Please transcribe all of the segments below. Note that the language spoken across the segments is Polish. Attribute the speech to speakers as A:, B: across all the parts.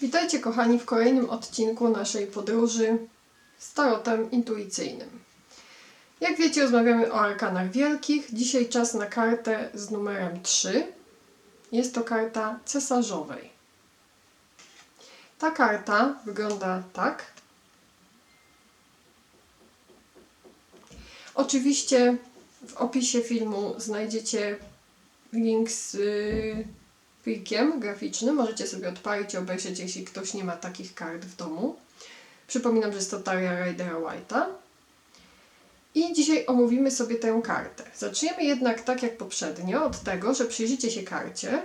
A: Witajcie kochani w kolejnym odcinku naszej podróży z tarotem intuicyjnym. Jak wiecie, rozmawiamy o arkanach wielkich. Dzisiaj czas na kartę z numerem 3. Jest to karta cesarzowej. Ta karta wygląda tak. Oczywiście w opisie filmu znajdziecie link z plikiem graficznym. Możecie sobie odpalić i obejrzeć, jeśli ktoś nie ma takich kart w domu. Przypominam, że jest to Taria Ridera White'a. I dzisiaj omówimy sobie tę kartę. Zaczniemy jednak tak jak poprzednio od tego, że przyjrzycie się karcie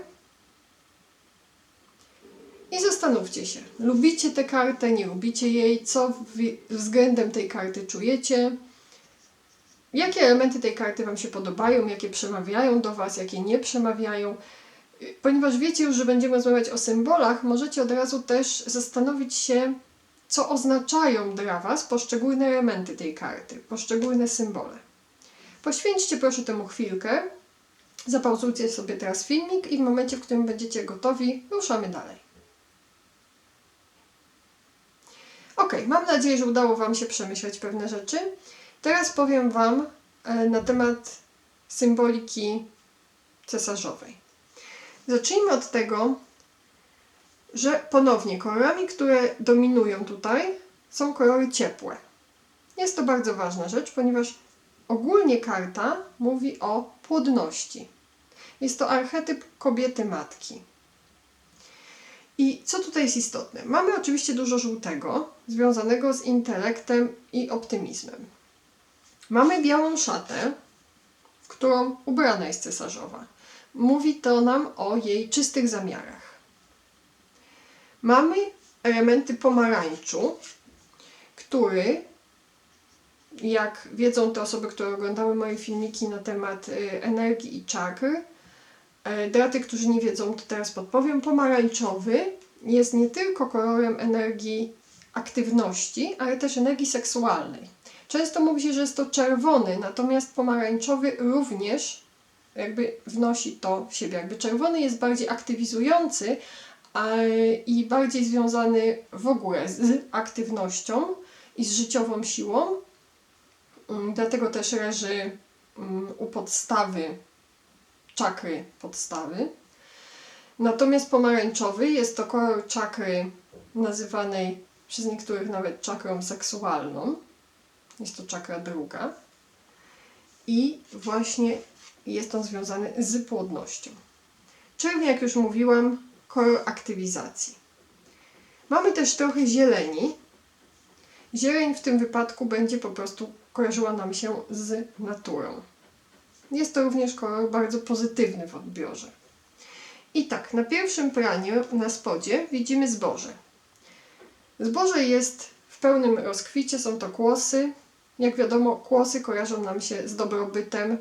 A: i zastanówcie się, lubicie tę kartę, nie lubicie jej, co względem tej karty czujecie, jakie elementy tej karty Wam się podobają, jakie przemawiają do Was, jakie nie przemawiają. Ponieważ wiecie już, że będziemy rozmawiać o symbolach, możecie od razu też zastanowić się, co oznaczają dla Was poszczególne elementy tej karty, poszczególne symbole. Poświęćcie proszę temu chwilkę, zapauzujcie sobie teraz filmik i w momencie, w którym będziecie gotowi, ruszamy dalej. Ok, mam nadzieję, że udało Wam się przemyśleć pewne rzeczy. Teraz powiem Wam e, na temat symboliki cesarzowej. Zacznijmy od tego, że ponownie kolorami, które dominują tutaj, są kolory ciepłe. Jest to bardzo ważna rzecz, ponieważ ogólnie karta mówi o płodności. Jest to archetyp kobiety matki. I co tutaj jest istotne? Mamy oczywiście dużo żółtego, związanego z intelektem i optymizmem. Mamy białą szatę, w którą ubrana jest cesarzowa. Mówi to nam o jej czystych zamiarach. Mamy elementy pomarańczu, który, jak wiedzą te osoby, które oglądały moje filmiki na temat y, energii i czakr, y, dla tych, którzy nie wiedzą, to teraz podpowiem, pomarańczowy jest nie tylko kolorem energii aktywności, ale też energii seksualnej. Często mówi się, że jest to czerwony, natomiast pomarańczowy również jakby wnosi to w siebie. Jakby czerwony jest bardziej aktywizujący i bardziej związany w ogóle z aktywnością i z życiową siłą. Mm, Dlatego też leży mm, u podstawy czakry podstawy. Natomiast pomarańczowy jest to kolor czakry nazywanej przez niektórych nawet czakrą seksualną. Jest to czakra druga. I właśnie jest on związany z płodnością. Czerwień, jak już mówiłam, kolor aktywizacji. Mamy też trochę zieleni. Zieleń w tym wypadku będzie po prostu kojarzyła nam się z naturą. Jest to również kolor bardzo pozytywny w odbiorze. I tak, na pierwszym planie, na spodzie, widzimy zboże. Zboże jest w pełnym rozkwicie, są to kłosy. Jak wiadomo, kłosy kojarzą nam się z dobrobytem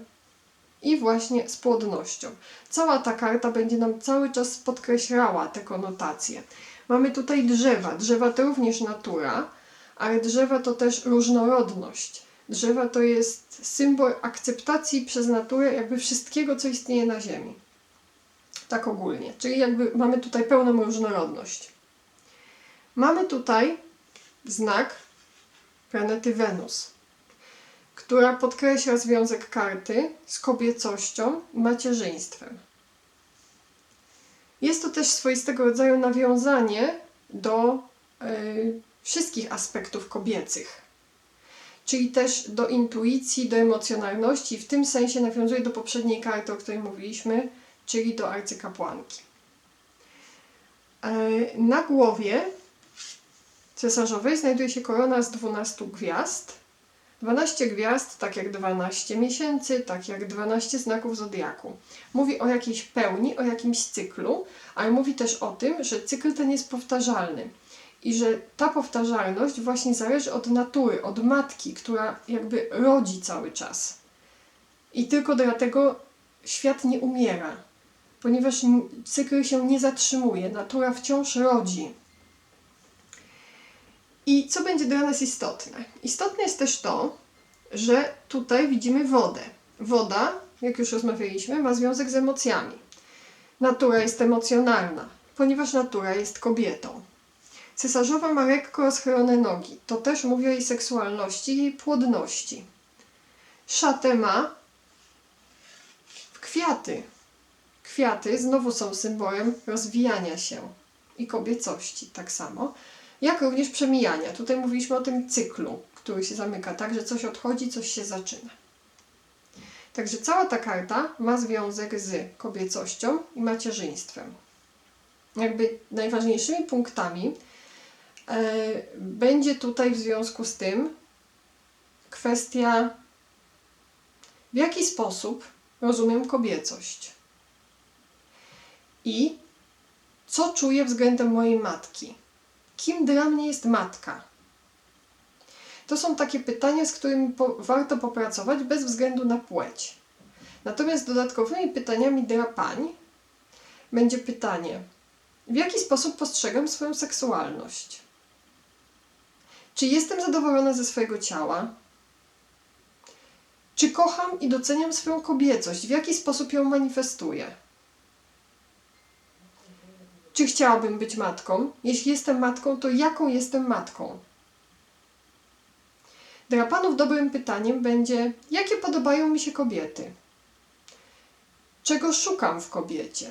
A: i właśnie z płodnością. Cała ta karta będzie nam cały czas podkreślała te konotacje. Mamy tutaj drzewa. Drzewa to również natura, ale drzewa to też różnorodność. Drzewa to jest symbol akceptacji przez naturę jakby wszystkiego, co istnieje na Ziemi. Tak ogólnie. Czyli jakby mamy tutaj pełną różnorodność. Mamy tutaj znak planety Wenus, która podkreśla związek karty z kobiecością i macierzyństwem. Jest to też swoistego rodzaju nawiązanie do y, wszystkich aspektów kobiecych, czyli też do intuicji, do emocjonalności. W tym sensie nawiązuje do poprzedniej karty, o której mówiliśmy, czyli do arcykapłanki. Y, na głowie cesarzowej znajduje się korona z 12 gwiazd. 12 gwiazd, tak jak 12 miesięcy, tak jak 12 znaków zodiaku. Mówi o jakiejś pełni, o jakimś cyklu, ale mówi też o tym, że cykl ten jest powtarzalny. I że ta powtarzalność właśnie zależy od natury, od matki, która jakby rodzi cały czas. I tylko dlatego świat nie umiera, ponieważ cykl się nie zatrzymuje, natura wciąż rodzi. I co będzie dla nas istotne? Istotne jest też to, że tutaj widzimy wodę. Woda, jak już rozmawialiśmy, ma związek z emocjami. Natura jest emocjonalna, ponieważ natura jest kobietą. Cesarzowa ma lekko rozchylone nogi. To też mówi o jej seksualności i jej płodności. Szatę ma w kwiaty. Kwiaty znowu są symbolem rozwijania się i kobiecości, tak samo, jak również przemijania. Tutaj mówiliśmy o tym cyklu, który się zamyka, tak, że coś odchodzi, coś się zaczyna. Także cała ta karta ma związek z kobiecością i macierzyństwem. Jakby najważniejszymi punktami e, będzie tutaj w związku z tym kwestia, w jaki sposób rozumiem kobiecość i co czuję względem mojej matki. Kim dla mnie jest matka? To są takie pytania, z którymi po, warto popracować bez względu na płeć. Natomiast dodatkowymi pytaniami dla pań będzie pytanie, w jaki sposób postrzegam swoją seksualność? Czy jestem zadowolona ze swojego ciała? Czy kocham i doceniam swoją kobiecość? W jaki sposób ją manifestuję? Czy chciałabym być matką? Jeśli jestem matką, to jaką jestem matką? Dla panów dobrym pytaniem będzie, jakie podobają mi się kobiety? Czego szukam w kobiecie?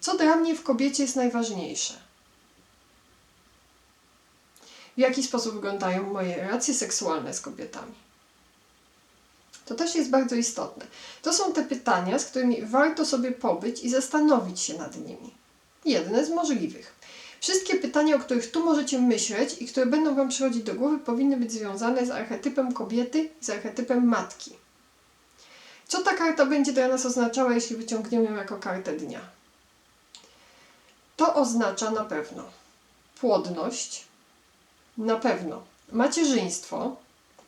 A: Co dla mnie w kobiecie jest najważniejsze? W jaki sposób wyglądają moje relacje seksualne z kobietami? To też jest bardzo istotne. To są te pytania, z którymi warto sobie pobyć i zastanowić się nad nimi. Jedne z możliwych. Wszystkie pytania, o których tu możecie myśleć i które będą Wam przychodzić do głowy, powinny być związane z archetypem kobiety, z archetypem matki. Co ta karta będzie dla nas oznaczała, jeśli wyciągniemy ją jako kartę dnia? To oznacza na pewno płodność, na pewno macierzyństwo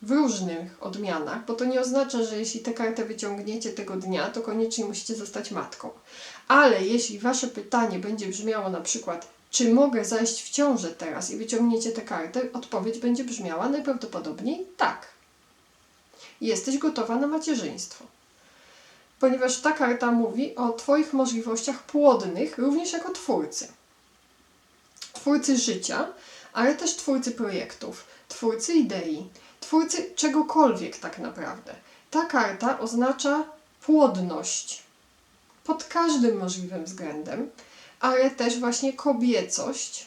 A: w różnych odmianach, bo to nie oznacza, że jeśli tę kartę wyciągniecie tego dnia, to koniecznie musicie zostać matką. Ale jeśli Wasze pytanie będzie brzmiało na przykład, czy mogę zajść w ciążę teraz i wyciągniecie tę kartę, odpowiedź będzie brzmiała najprawdopodobniej tak. Jesteś gotowa na macierzyństwo. Ponieważ ta karta mówi o Twoich możliwościach płodnych, również jako twórcy. Twórcy życia, ale też twórcy projektów, twórcy idei, twórcy czegokolwiek tak naprawdę. Ta karta oznacza płodność pod każdym możliwym względem, ale też właśnie kobiecość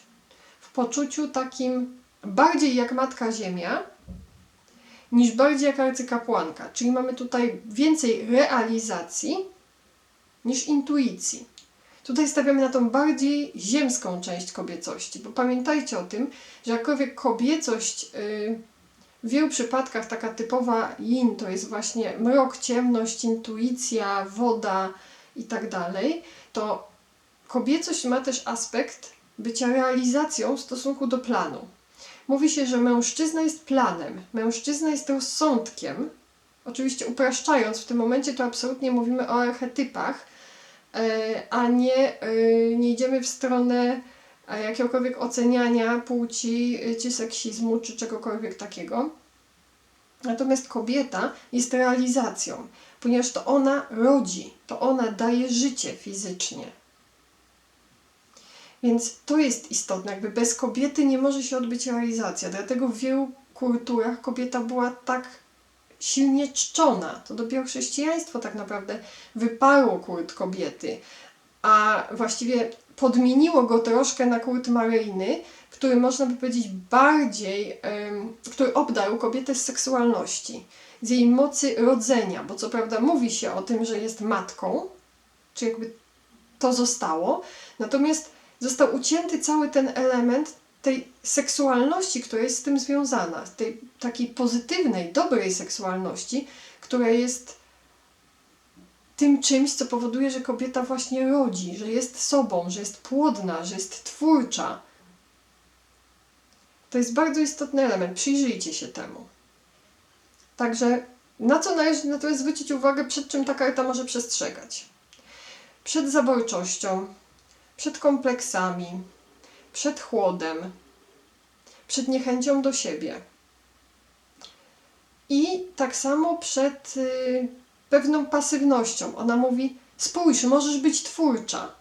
A: w poczuciu takim bardziej jak Matka Ziemia niż bardziej jak arcykapłanka. Czyli mamy tutaj więcej realizacji niż intuicji. Tutaj stawiamy na tą bardziej ziemską część kobiecości, bo pamiętajcie o tym, że jakkolwiek kobiecość yy, w wielu przypadkach taka typowa yin to jest właśnie mrok, ciemność, intuicja, woda i tak dalej, to kobiecość ma też aspekt bycia realizacją w stosunku do planu. Mówi się, że mężczyzna jest planem, mężczyzna jest rozsądkiem. Oczywiście upraszczając, w tym momencie to absolutnie mówimy o archetypach, e, a nie, e, nie idziemy w stronę jakiegokolwiek oceniania płci, czy seksizmu, czy czegokolwiek takiego. Natomiast kobieta jest realizacją, ponieważ to ona rodzi, to ona daje życie fizycznie. Więc to jest istotne, jakby bez kobiety nie może się odbyć realizacja. Dlatego w wielu kulturach kobieta była tak silnie czczona. To dopiero chrześcijaństwo tak naprawdę wyparło kult kobiety, a właściwie podmieniło go troszkę na kult maryjny, który można by powiedzieć bardziej, który obdarł kobietę z seksualności, z jej mocy rodzenia, bo co prawda mówi się o tym, że jest matką, czy jakby to zostało, natomiast został ucięty cały ten element tej seksualności, która jest z tym związana, tej takiej pozytywnej, dobrej seksualności, która jest tym czymś, co powoduje, że kobieta właśnie rodzi, że jest sobą, że jest płodna, że jest twórcza. To jest bardzo istotny element. Przyjrzyjcie się temu. Także na co należy natomiast zwrócić uwagę, przed czym ta karta może przestrzegać? Przed zaborczością, przed kompleksami, przed chłodem, przed niechęcią do siebie. I tak samo przed y, pewną pasywnością. Ona mówi: Spójrz, możesz być twórcza.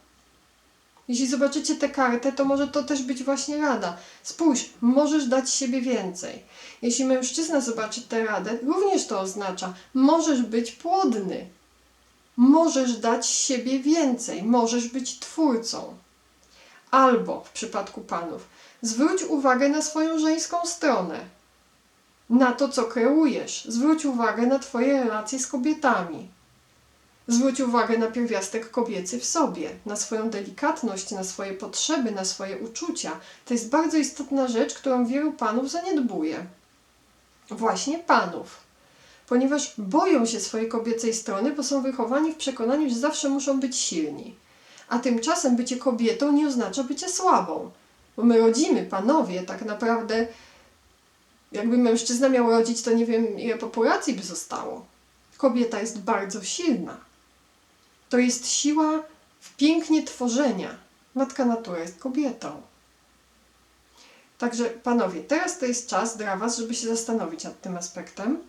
A: Jeśli zobaczycie tę kartę, to może to też być właśnie rada. Spójrz, możesz dać siebie więcej. Jeśli mężczyzna zobaczy tę radę, również to oznacza, możesz być płodny. Możesz dać siebie więcej, możesz być twórcą. Albo w przypadku panów, zwróć uwagę na swoją żeńską stronę, na to, co kreujesz. Zwróć uwagę na Twoje relacje z kobietami. Zwróć uwagę na pierwiastek kobiecy w sobie, na swoją delikatność, na swoje potrzeby, na swoje uczucia. To jest bardzo istotna rzecz, którą wielu panów zaniedbuje. Właśnie panów. Ponieważ boją się swojej kobiecej strony, bo są wychowani w przekonaniu, że zawsze muszą być silni. A tymczasem bycie kobietą nie oznacza bycie słabą. Bo my rodzimy, panowie, tak naprawdę, jakby mężczyzna miał rodzić, to nie wiem, ile populacji by zostało. Kobieta jest bardzo silna. To jest siła w pięknie tworzenia. Matka natura jest kobietą. Także, panowie, teraz to jest czas dla Was, żeby się zastanowić nad tym aspektem.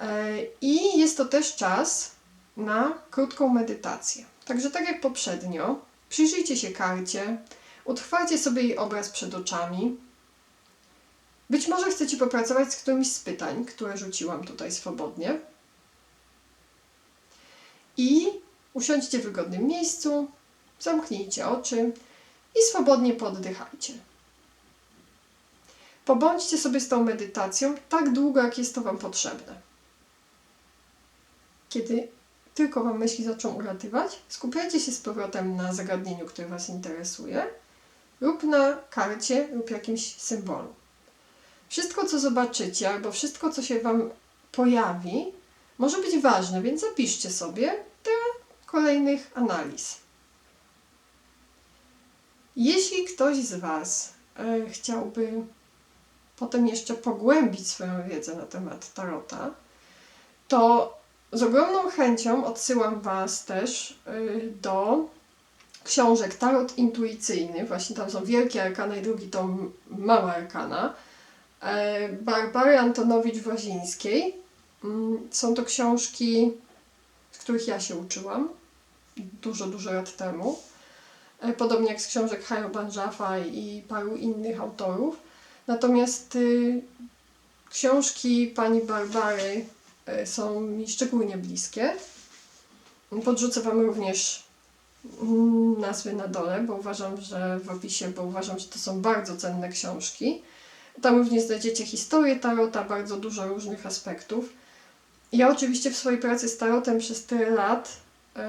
A: E, I jest to też czas na krótką medytację. Także, tak jak poprzednio, przyjrzyjcie się karcie, utrwalcie sobie jej obraz przed oczami. Być może chcecie popracować z którymś z pytań, które rzuciłam tutaj swobodnie. I usiądźcie w wygodnym miejscu, zamknijcie oczy i swobodnie poddychajcie. Pobądźcie sobie z tą medytacją tak długo, jak jest to Wam potrzebne. Kiedy tylko Wam myśli zaczną ulatywać, skupiajcie się z powrotem na zagadnieniu, które Was interesuje, lub na karcie, lub jakimś symbolu. Wszystko, co zobaczycie, albo wszystko, co się Wam pojawi, może być ważne, więc zapiszcie sobie do kolejnych analiz. Jeśli ktoś z Was e, chciałby potem jeszcze pogłębić swoją wiedzę na temat tarota, to z ogromną chęcią odsyłam Was też y, do książek Tarot Intuicyjny. Właśnie tam są wielkie arkana i drugi to mała arkana. E, Barbary Antonowicz-Wazińskiej. Mm, Są to książki, z których ja się uczyłam dużo, dużo lat temu. E, Podobnie jak z książek Hayo Banjafa i paru innych autorów. Natomiast y, książki pani Barbary y, są mi szczególnie bliskie. Podrzucę Wam również mm, nazwy na dole, bo uważam, że w opisie, bo uważam, że to są bardzo cenne książki. Tam również znajdziecie historię tarota, bardzo dużo różnych aspektów. Ja oczywiście w swojej pracy z tarotem przez tyle lat, y,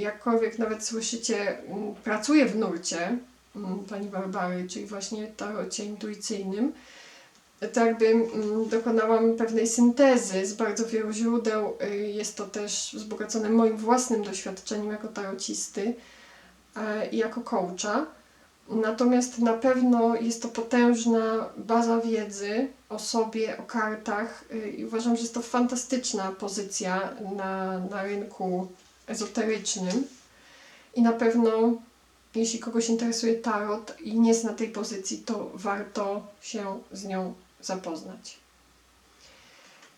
A: jakkolwiek nawet słyszycie, pracuję w nurcie pani Barbary, czyli właśnie tarocie intuicyjnym, to jakby dokonałam pewnej syntezy z bardzo wielu źródeł. Y, Jest to też wzbogacone moim własnym doświadczeniem jako tarocisty e, i jako coacha. Natomiast na pewno jest to potężna baza wiedzy o sobie, o kartach y, i uważam, że jest to fantastyczna pozycja na, na rynku ezoterycznym. I na pewno, jeśli kogoś interesuje tarot i nie zna tej pozycji, to warto się z nią zapoznać.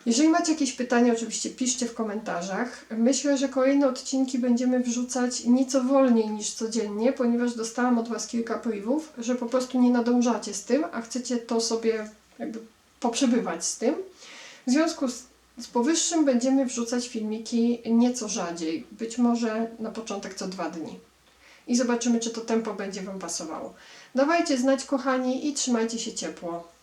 A: Jeżeli macie jakieś pytania, oczywiście piszcie w komentarzach. Myślę, że kolejne odcinki będziemy wrzucać nieco wolniej niż codziennie, ponieważ dostałam od Was kilka privów, że po prostu nie nadążacie z tym, a chcecie to sobie jakby poprzebywać z tym. W związku z, z powyższym będziemy wrzucać filmiki nieco rzadziej, być może na początek co dwa dni. I zobaczymy, czy to tempo będzie Wam pasowało. Dawajcie znać, kochani, i trzymajcie się ciepło.